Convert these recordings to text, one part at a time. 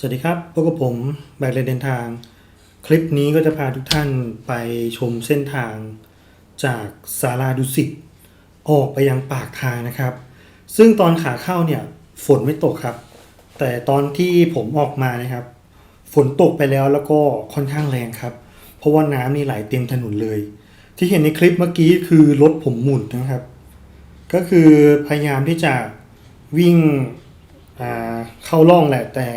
สวัสดีครับ พบกับผมแบกเรนเดินทาง คลิปนี้ก็จะพาทุกท่านไปชมเส้นทางจากศาลาดุสิตออกไปยังปากทางนะครับ ซึ่งตอนขาเข้าเนี่ยฝนไม่ตกครับ แต่ตอนที่ผมออกมานะครับ ฝนตกไปแล้วแล้วก็ค่อนข้างแรงครับ เพราะว่าน้ำนี่ไหลเต็มถนนเลย ที่เห็นในคลิปเมื่อกี้คือรถผมหมุนนะครับ ก็คือพยายามที่จะวิ่งเข้าร่องแหละแต่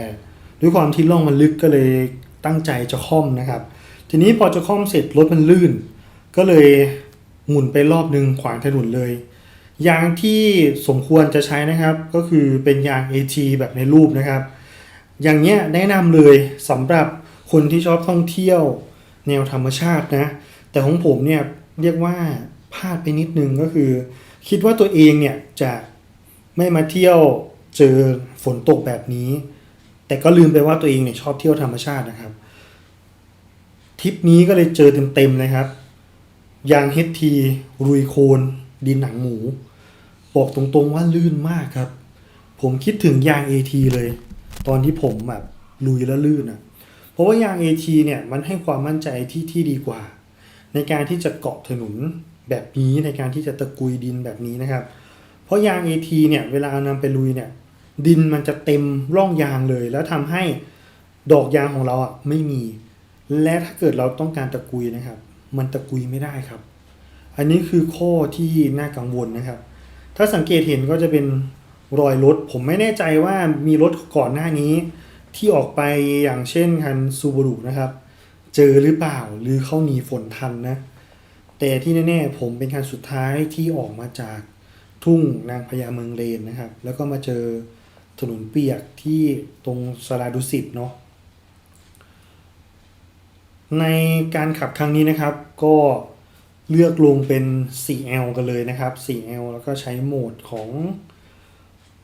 ด้วยความที่ร่องมันลึกก็เลยตั้งใจจะค่อมนะครับ ทีนี้พอจะค่อมเสร็จรถมันลื่น ก็เลยหมุนไปรอบนึงขวางถนนเลย ยางที่สมควรจะใช้นะครับ ก็คือเป็นยาง AT แบบในรูปนะครับ อย่างเนี้ยแนะนำเลยสำหรับคนที่ชอบท่องเที่ยวแนวธรรมชาตินะ แต่ของผมเนี่ยเรียกว่าพลาดไปนิดนึงก็คือ คิดว่าตัวเองเนี่ยจะไม่มาเที่ยวเจอฝนตกแบบนี้ แต่ก็ลืมไปว่าตัวเองเนี่ยชอบเที่ยวธรรมชาตินะครับทริปนี้ก็เลยเจอเต็มๆเลยครับ ยางเฮดทีรุยโคนดินหนังหมู บอกตรงๆว่าลื่นมากครับ ผมคิดถึงยาง AT เลย ตอนที่ผมแบบลุยแล้วลื่นอะเพราะว่ายาง AT เนี่ยมันให้ความมั่นใจที่ที่ดีกว่า ในการที่จะเกาะถนนแบบนี้ในการที่จะตะกุยดินแบบนี้นะครับ เพราะยาง AT เนี่ยเวลาเอานำไปลุยเนี่ย ดินมันจะเต็มร่องยางเลย แล้วทำให้ดอกยางของเราอะไม่มี และถ้าเกิดเราต้องการตะกุยนะครับ มันตะกุยไม่ได้ครับ อันนี้คือข้อที่น่ากังวลนะครับ ถ้าสังเกตเห็นก็จะเป็นรอยรถ ผมไม่แน่ใจว่ามีรถก่อนหน้านี้ ที่ออกไปอย่างเช่นคันซูบ r รุนะครับ เจอหรือเปล่าหรือเขาหนีฝนทันนะ แต่ที่แน่ๆผมเป็นคันสุดท้ายที่ออกมาจากทุ่งนางพญาเมืองเลนนะครับ แล้วก็มาเจอ ถนนเปียกที่ตรงสลาดุสิตเนาะในการขับครั้งนี้นะครับก็เลือกลงเป็น 4L กันเลยนะครับ 4L แล้วก็ใช้โหมดของ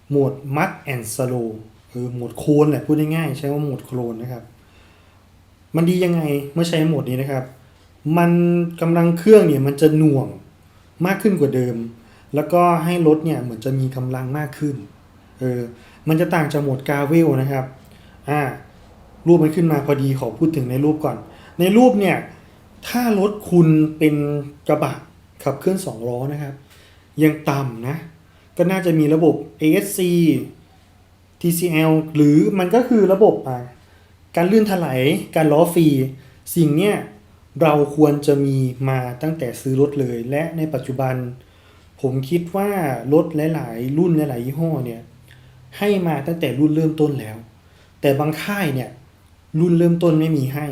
โหมด Mud and Slow คือโหมดโคลนแหละพูดง่ายๆใช้ว่าโหมดโคลนนะครับ มันดียังไงเมื่อใช้โหมดนี้นะครับ มันกำลังเครื่องเนี่ยมันจะหน่วงมากขึ้นกว่าเดิม แล้วก็ให้รถเนี่ยเหมือนจะมีกำลังมากขึ้นเออ มันจะต่างจากโหมดกาเวลนะครับอ่ารูปมันขึ้นมาพอดีขอพูดถึงในรูปก่อน ในรูปเนี่ยถ้ารถคุณเป็นกระบะขับเคลื่อน2ล้อนะครับ ยังต่ำนะ ก็น่าจะมีระบบ ASC TCL หรือมันก็คือระบบอ่าการลื่นถลายการล้อฟรี สิ่งเนี้ยเราควรจะมีมาตั้งแต่ซื้อรถเลย และในปัจจุบัน ผมคิดว่ารถหลาย ๆ รุ่นหลาย ๆ ยี่ห้อเนี่ย ให้มาตั้งแต่รุ่นเริ่มต้นแล้ว แต่บางค่ายเนี่ยรุ่นเริ่มต้นไม่มีให้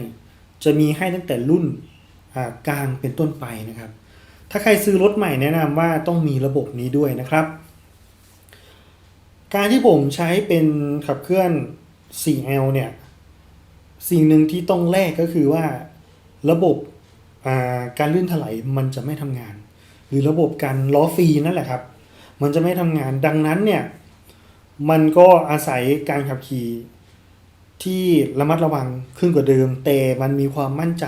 จะมีให้ตั้งแต่รุ่นกลางเป็นต้นไปนะครับ ถ้าใครซื้อรถใหม่แนะนำว่าต้องมีระบบนี้ด้วยนะครับ การที่ผมใช้เป็นขับเคลื่อน 4L เนี่ยสิ่งหนึ่งที่ต้องแลกก็คือว่าระบบาการลื่นถลายมันจะไม่ทำงาน หรือระบบการล้อฟรีนั่นแหละครับ มันจะไม่ทำงานดังนั้นเนี่ย มันก็อาศัยการขับขี่ที่ระมัดระวังขึ้นกว่าเดิม แต่มันมีความมั่นใจ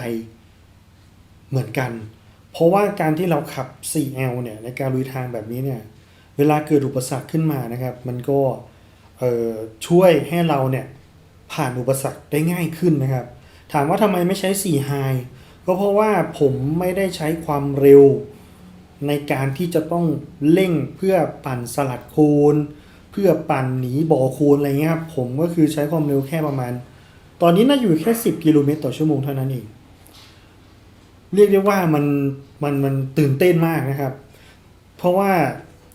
เหมือนกัน เพราะว่าการที่เราขับ 4L เนี่ยในการลุยทางแบบนี้เนี่ยเวลาเกิดอุปสรรคขึ้นมานะครับ มันก็ช่วยให้เราเนี่ยผ่านอุปสรรคได้ง่ายขึ้นนะครับ ถามว่าทำไมไม่ใช้ 4 High ก็เพราะว่าผมไม่ได้ใช้ความเร็วในการที่จะต้องเร่งเพื่อปั่นสลัดโคน พื่อปั่นหนีบ่อโคลนอะไรเงี้ยครับผมก็คือใช้ความเร็วแค่ประมาณ ตอนนี้น่าอยู่แค่ 10 กิโลเมตรต่อชั่วโมงเท่านั้นเอง เรียกได้ว่ามันมันมันตื่นเต้นมากนะครับ เพราะว่า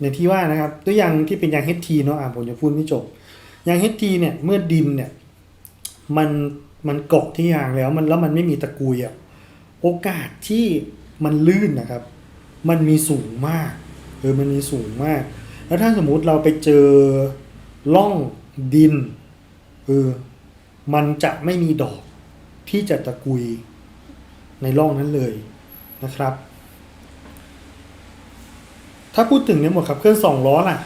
อย่างที่ว่านะครับตัวอย่างที่เป็นยาง HT เนาะอะผมจะพูดไม่จบยาง HT เนี่ยเมื่อดินเนี่ยมันมันเกาะที่ยางแล้วมันแล้วมันไม่มีตะกุยอะโอกาสที่มันลื่นนะครับ มันมีสูงมากเออมันมีสูงมาก แล้วถ้าสมมุติเราไปเจอร่องดินเออมันจะไม่มีดอกที่จะตะกุยในร่องนั้นเลยนะครับ ถ้าพูดถึงในหมวดขับเคลื่อนสองล้อล่ะ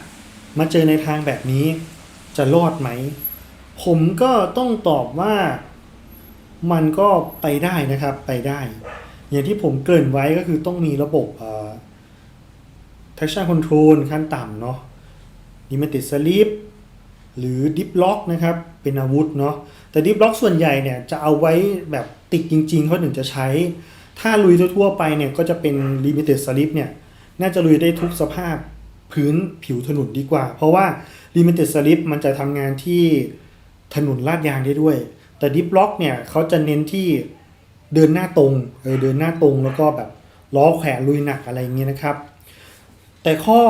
มาเจอในทางแบบนี้จะรอดไหม ผมก็ต้องตอบว่ามันก็ไปได้นะครับไปได้ อย่างที่ผมเกริ่นไว้ก็คือต้องมีระบบเอ่อ traction control ขั้นต่ำเนาะ limited slip หรือดิฟล็อกนะครับ เป็นอาวุธเนาะแต่ดิฟล็อกส่วนใหญ่เนี่ยจะเอาไว้แบบติดจริงๆเขาถึงจะใช้ ถ้าลุยทั่วๆไปเนี่ยก็จะเป็น limited slip เนี่ยน่าจะลุยได้ทุกสภาพพื้นผิวถนนดีกว่า เพราะว่า limited slip มันจะทำงานที่ถนนลาดยางได้ด้วย แต่ดิฟล็อกเนี่ยเขาจะเน้นที่เดินหน้าตรงเออเดินหน้าตรงแล้วก็แบบล้อแขวนลุยหนักอะไรอย่างเงี้ยนะครับ แต่ข้อ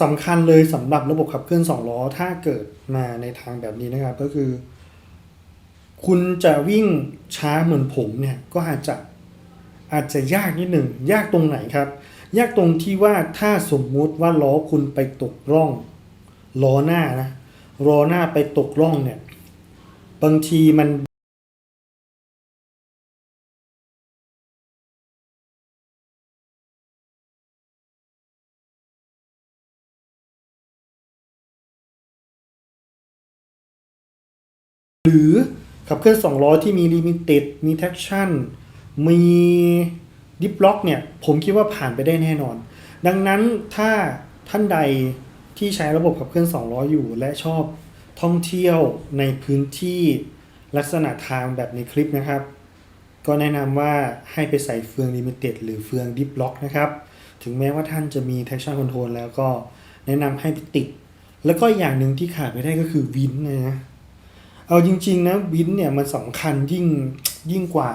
สำคัญเลยสำหรับระบบขับเคลื่อนสองล้อถ้าเกิดมาในทางแบบนี้นะครับ ก็คือ คุณจะวิ่งช้าเหมือนผมเนี่ยก็อาจจะอาจจะยากนิดหนึ่งยากตรงไหนครับ ยากตรงที่ว่าถ้าสมมุติว่าล้อคุณไปตกร่องล้อหน้านะล้อหน้าไปตกร่องเนี่ยบางทีมัน หรือขับเคลื่อน2ล้อที่มี Limited มี Traction มีดิฟล็อกเนี่ย ผมคิดว่าผ่านไปได้แน่นอน ดังนั้นถ้าท่านใดที่ใช้ระบบขับเคลื่อน2ล้ออยู่ และชอบท่องเที่ยวในพื้นที่ลักษณะทางแบบในคลิปนะครับ ก็แนะนำว่าให้ไปใส่เฟือง Limited หรือเฟืองดิฟล็อกนะครับ ถึงแม้ว่าท่านจะมี Traction Control แล้วก็แนะนำให้ไปติด แล้วก็อย่างหนึ่งที่ขาดไม่ได้ก็คือวินนะ เอาจริง ๆ นะวินเนี่ยมันสำคัญยิ่งยิ่งกว่า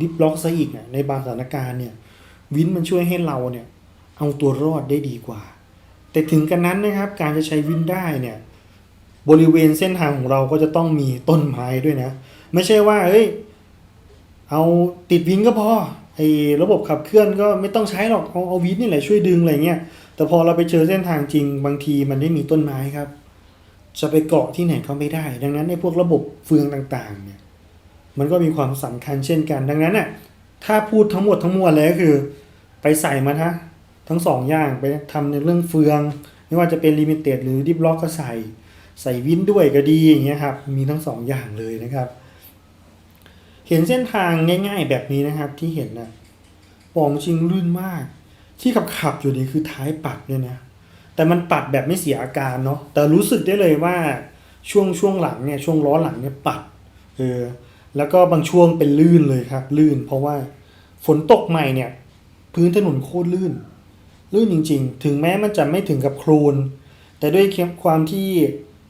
ดิฟล็อกซะอีกเนี่ยในบางสถานการณ์เนี่ยวินมันช่วยให้เราเนี่ยเอาตัวรอดได้ดีกว่า แต่ถึงกันนั้นนะครับการจะใช้วินได้เนี่ยบริเวณเส้นทางของเราก็จะต้องมีต้นไม้ด้วยนะ ไม่ใช่ว่าเฮ้ยเอาติดวินก็พอไอ้ระบบขับเคลื่อนก็ไม่ต้องใช้หรอกเอาเอาวินนี่แหละช่วยดึงอะไรเงี้ยแต่พอเราไปเจอเส้นทางจริงบางทีมันไม่มีต้นไม้ครับ จะไปเกาะที่ไหนก็ไม่ได้ ดังนั้นในพวกระบบเฟืองต่างๆเนี่ยมันก็มีความสำคัญเช่นกัน ดังนั้นน่ะถ้าพูดทั้งหมดทั้งมวลเลยก็คือ ไปใส่มาทะทั้งสองอย่างไปทำในเรื่องเฟือง ไม่ว่าจะเป็นลิมิเต็ดหรือดิฟล็อกก็ใส่ ใส่วินด้วยก็ดีอย่างเงี้ยครับมีทั้งสองอย่างเลยนะครับ เห็นเส้นทางง่ายๆแบบนี้นะครับที่เห็นนะปองจริงลื่นมาก ที่ขับขับอยู่นี่คือท้ายปัดเนี่ยนะ แต่มันปัดแบบไม่เสียอาการเนาะแต่รู้สึกได้เลยว่าช่วงช่วงหลังเนี่ยช่วงล้อหลังเนี่ยปัดเออแล้วก็บางช่วงเป็นลื่นเลยครับ ลื่น เพราะว่าฝนตกใหม่เนี่ย พื้นถนนโคตรลื่น ลื่นจริง ๆ ถึงแม้มันจะไม่ถึงกับโคลนแต่ด้วยความที่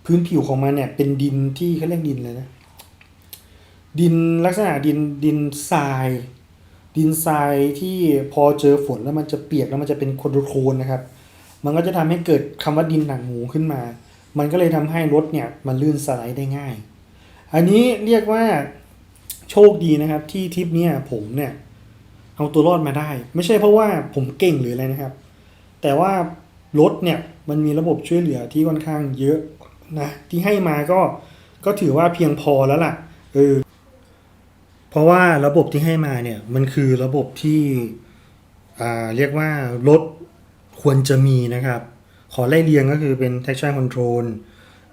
พื้นผิวของมันเนี่ย เป็นดินที่เขาเรียกดินเลยนะ ดินลักษณะดินดินทราย ดินทรายที่พอเจอฝนแล้วมันจะเปียกแล้วมันจะเป็นโคลนนะครับ มันก็จะทำให้เกิดคำว่าดินหนังหมูขึ้นมา มันก็เลยทำให้รถเนี่ยมันลื่นสไลด์ได้ง่าย อันนี้เรียกว่าโชคดีนะครับที่ทริปเนี้ยผมเนี่ยเอาตัวรอดมาได้ ไม่ใช่เพราะว่าผมเก่งหรืออะไรนะครับ แต่ว่ารถเนี่ยมันมีระบบช่วยเหลือที่ค่อนข้างเยอะนะที่ให้มาก็ก็ถือว่าเพียงพอแล้วล่ะเออเพราะว่าระบบที่ให้มาเนี่ยมันคือระบบที่อ่าเรียกว่ารถ ควรจะมีนะครับ ขอไล่เรียงก็คือเป็น traction control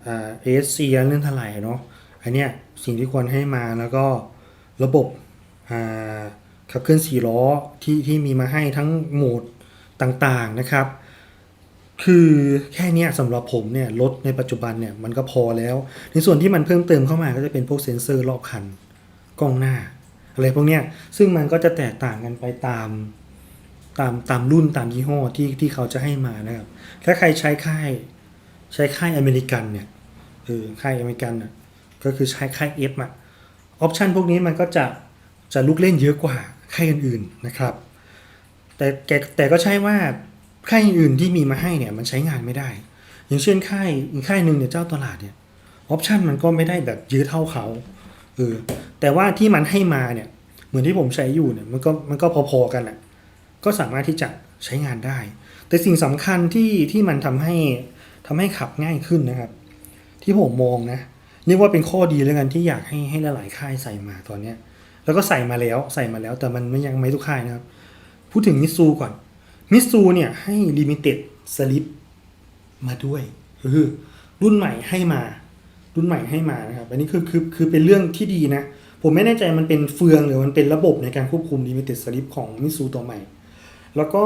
อ่า ASC เรื่องเท่าไหร่เนาะอันเนี้ยสิ่งที่ควรให้มาแล้วก็ระบบขับเคลื่อนสี่ล้อที่ที่มีมาให้ทั้งโหมดต่างๆนะครับ คือแค่นี้สำหรับผมเนี่ยรถในปัจจุบันเนี่ยมันก็พอแล้ว ในส่วนที่มันเพิ่มเติมเข้ามาก็จะเป็นพวกเซ็นเซอร์รอบคันกล้องหน้า อะไรพวกเนี้ยซึ่งมันก็จะแตกต่างกันไปตาม ตามตามรุ่นตามยี่ห้อที่ที่เขาจะให้มานะครับ ถ้าใครใช้ค่ายใช้ค่ายอเมริกันเนี่ยเออค่ายอเมริกันอะก็คือใช้ค่าย F อะออปชันพวกนี้มันก็จะจะลูกเล่นเยอะกว่าค่ายอื่นๆนะครับ แต่แต่แต่ก็ใช่ว่าค่ายอื่นที่มีมาให้เนี่ยมันใช้งานไม่ได้ อย่างเช่นค่ายอีกค่ายหนึ่งเนี่ยเจ้าตลาดเนี่ยออปชันมันก็ไม่ได้แบบเยอะเท่าเขาเออแต่ว่าที่มันให้มาเนี่ยเหมือนที่ผมใช้อยู่เนี่ยมันก็มันก็พอๆกันอะ ก็สามารถที่จะใช้งานได้ แต่สิ่งสำคัญที่ที่มันทำให้ทำให้ขับง่ายขึ้นนะครับ ที่ผมมองนะเรียกว่าเป็นข้อดีแล้วกันที่อยากให้ให้หลายๆค่ายใส่มาตอนเนี้ยแล้วก็ใส่มาแล้วใส่มาแล้วแต่มันไม่ยังไม่ทุกค่ายนะครับ พูดถึงมิซูก่อนมิซูเนี่ยให้ลิมิเต็ดสลิปมาด้วยคือรุ่นใหม่ให้มา รุ่นใหม่ให้มานะครับอันนี้คือคือคือเป็นเรื่องที่ดีนะ ผมไม่แน่ใจมันเป็นเฟืองหรือมันเป็นระบบในการควบคุม Limited Slip ของมิซูตัวใหม่ แล้วก็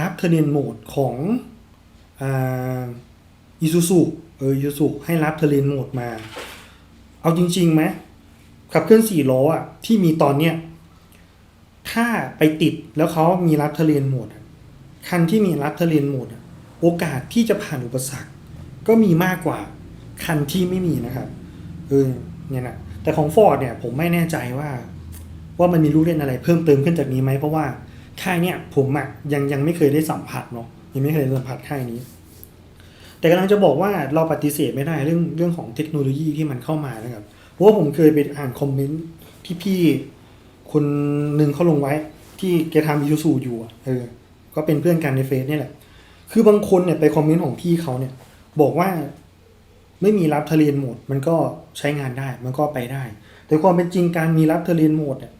รับเทเรนโหมดของอ่าอีซูซูเอออีซูซูให้รับเทเลนโหมดมา เอาจริงๆไหมขับเคลื่อนสี่ล้ออะที่มีตอนเนี้ยถ้าไปติดแล้วเขามีรับเทเลนโหมดคันที่มีรับเทเลนโหมดโอกาสที่จะผ่านอุปสรรคก็มีมากกว่าคันที่ไม่มีนะครับเออเนี่ยนะแต่ของ Ford เนี่ยผมไม่แน่ใจว่า ว่ามันมีลูกเล่นอะไรเพิ่มเติมขึ้นจากนี้ไหมเพราะว่า ค่ายเนี่ยผมอะยังยังไม่เคยได้สัมผัสเนาะยังไม่เคยสัมผัสค่ายนี้ แต่กำลังจะบอกว่าเราปฏิเสธไม่ได้เรื่องเรื่องของเทคโนโลยีที่มันเข้ามานะครับ เพราะว่าผมเคยไปอ่านคอมเมนต์ที่พี่คนหนึ่งเขาลงไว้ที่แกทำยูสูอยู่เออ ก็เป็นเพื่อนกันในเฟซเนี่ยแหละ คือบางคนเนี่ยไปคอมเมนต์ของพี่เขาเนี่ย บอกว่าไม่มีรับเทเลนโหมด มันก็ใช้งานได้ มันก็ไปได้ แต่ความเป็นจริงการมีรับเทเลนโหมดเนี่ย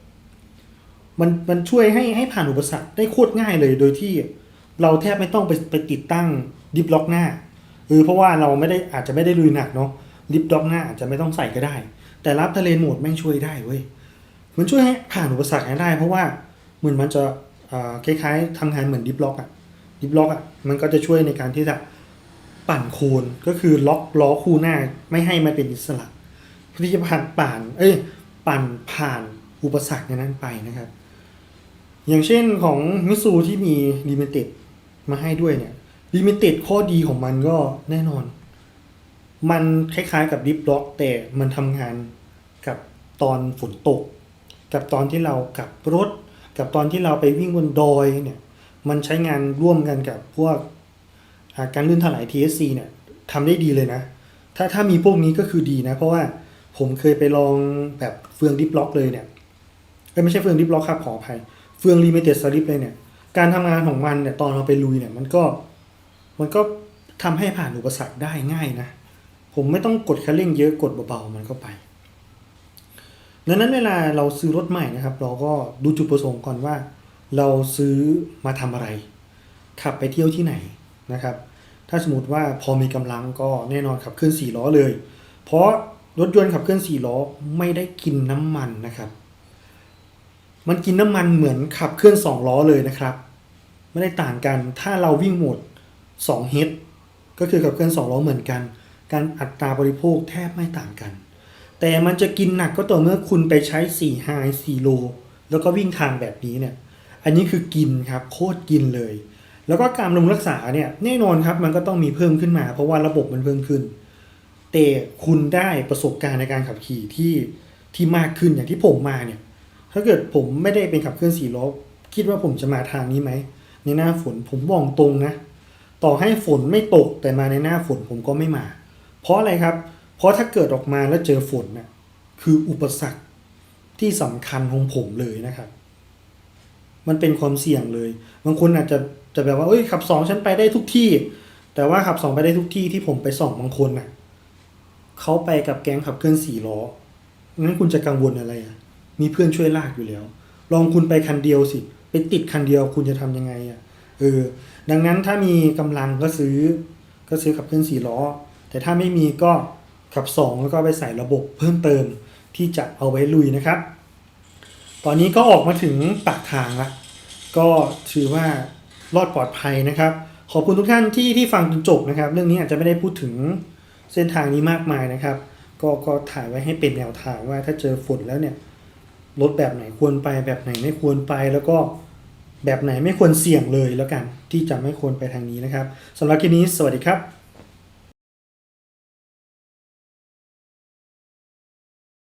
มันมันช่วยให้ให้ผ่านอุปสรรคได้โคตรง่ายเลย โดยที่เราแทบไม่ต้องไปไปติดตั้งดิฟล็อกหน้าเออเพราะว่าเราไม่ได้อาจจะไม่ได้ลุยหนักเนาะดิฟล็อกหน้าอาจจะไม่ต้องใส่ก็ได้ แต่รับเทเลนโหมดแม่งช่วยได้เว้ยมันช่วยให้ผ่านอุปสรรคได้ เพราะว่าเหมือนมันจะอ่าคล้ายๆทำงานเหมือนดิฟล็อกอะดิฟล็อกอะมันก็จะช่วยในการที่จะปั่นโคนก็คือล็อกล้อคู่หน้าไม่ให้มันเป็นอิสระเพื่อที่จะผ่านป่าน เอ้ยปั่นผ่านอุปสรรคในนั้นไปนะครับ อย่างเช่นของมิสูที่มีลิมิเต็ดมาให้ด้วยเนี่ยลิมิเต็ดข้อดีของมันก็แน่นอน มันคล้ายๆกับดิฟล็อกแต่มันทำงานกับตอนฝนตก กับตอนที่เราขับรถ กับตอนที่เราไปวิ่งบนดอยเนี่ยมันใช้งานร่วมกันกับพวกาการลื่นถลาย TSC เนี่ยทำได้ดีเลยนะ ถ้าถ้ามีพวกนี้ก็คือดีนะ เพราะว่าผมเคยไปลองแบบเฟืองดิฟล็อกเลยเนี่ยไม่ใช่เฟืองดิฟล็อกครับขออภัย เฟืองลิมิเต็ดสลิปเลยเนี่ย การทำงานของมันเนี่ยตอนเราไปลุยเนี่ยมันก็มันก็ทำให้ผ่านอุปสรรคได้ง่ายนะ ผมไม่ต้องกดคันเร่งเยอะกดเบาๆมันก็ไปดังนั้นเวลาเราซื้อรถใหม่นะครับ เราก็ดูจุดประสงค์ก่อนว่า เราซื้อมาทำอะไร ขับไปเที่ยวที่ไหนนะครับ ถ้าสมมติว่าพอมีกำลังก็แน่นอนขับเคลื่อนสี่ล้อเลย เพราะรถยนต์ขับเคลื่อนสี่ล้อไม่ได้กินน้ำมันนะครับ มันกินน้ำมันเหมือนขับเคลื่อนสองล้อเลยนะครับ ไม่ได้ต่างกันถ้าเราวิ่งโหมด2 h ก็คือขับเคลื่อน2ล้อเหมือนกัน การอัตราบริโภคแทบไม่ต่างกัน แต่มันจะกินหนักก็ต่อเมื่อคุณไปใช้4ไฮ4โลแล้วก็วิ่งทางแบบนี้เนี่ย อันนี้คือกินครับโคตรกินเลย แล้วก็การบำรุงรักษาเนี่ยแน่นอนครับมันก็ต้องมีเพิ่มขึ้นมา เพราะว่าระบบมันเพิ่มขึ้น แต่คุณได้ประสบการณ์ในการขับขี่ที่ที่มากขึ้นอย่างที่ผมมาเนี่ย ถ้าเกิดผมไม่ได้เป็นขับเคลื่อนสี่ล้อคิดว่าผมจะมาทางนี้ไหมในหน้าฝนผมบอกตรงนะ ต่อให้ฝนไม่ตกแต่มาในหน้าฝนผมก็ไม่มา เพราะอะไรครับ เพราะถ้าเกิดออกมาแล้วเจอฝนน่ะคืออุปสรรคที่สำคัญของผมเลยนะครับ มันเป็นความเสี่ยงเลย บางคนอาจจะจะแบบว่าเอ้ยขับสองฉันไปได้ทุกที่ แต่ว่าขับสองไปได้ทุกที่ที่ผมไปส่องบางคนน่ะเขาไปกับแก๊งขับเคลื่อนสี่ล้องั้นคุณจะกังวลอะไรอะ มีเพื่อนช่วยลากอยู่แล้ว ลองคุณไปคันเดียวสิไปติดคันเดียวคุณจะทำยังไงอะเออดังนั้นถ้ามีกำลังก็ซื้อ ก็ซื้อขับเคลื่อนสี่ล้อ แต่ถ้าไม่มีก็ขับสองแล้วก็ไปใส่ระบบเพิ่มเติมที่จะเอาไว้ลุยนะครับ ตอนนี้ก็ออกมาถึงปากทางละก็ถือว่ารอดปลอดภัยนะครับ ขอบคุณทุกท่านที่ที่ฟังจนจบนะครับ เรื่องนี้อาจจะไม่ได้พูดถึงเส้นทางนี้มากมายนะครับ ก็ก็ถ่ายไว้ให้เป็นแนวทางว่าถ้าเจอฝนแล้วเนี่ย รถแบบไหนควรไปแบบไหนไม่ควรไปแล้วก็แบบไหนไม่ควรเสี่ยงเลยแล้วกัน ที่จะไม่ควรไปทางนี้นะครับสำหรับคลิปนี้สวัสดีครับ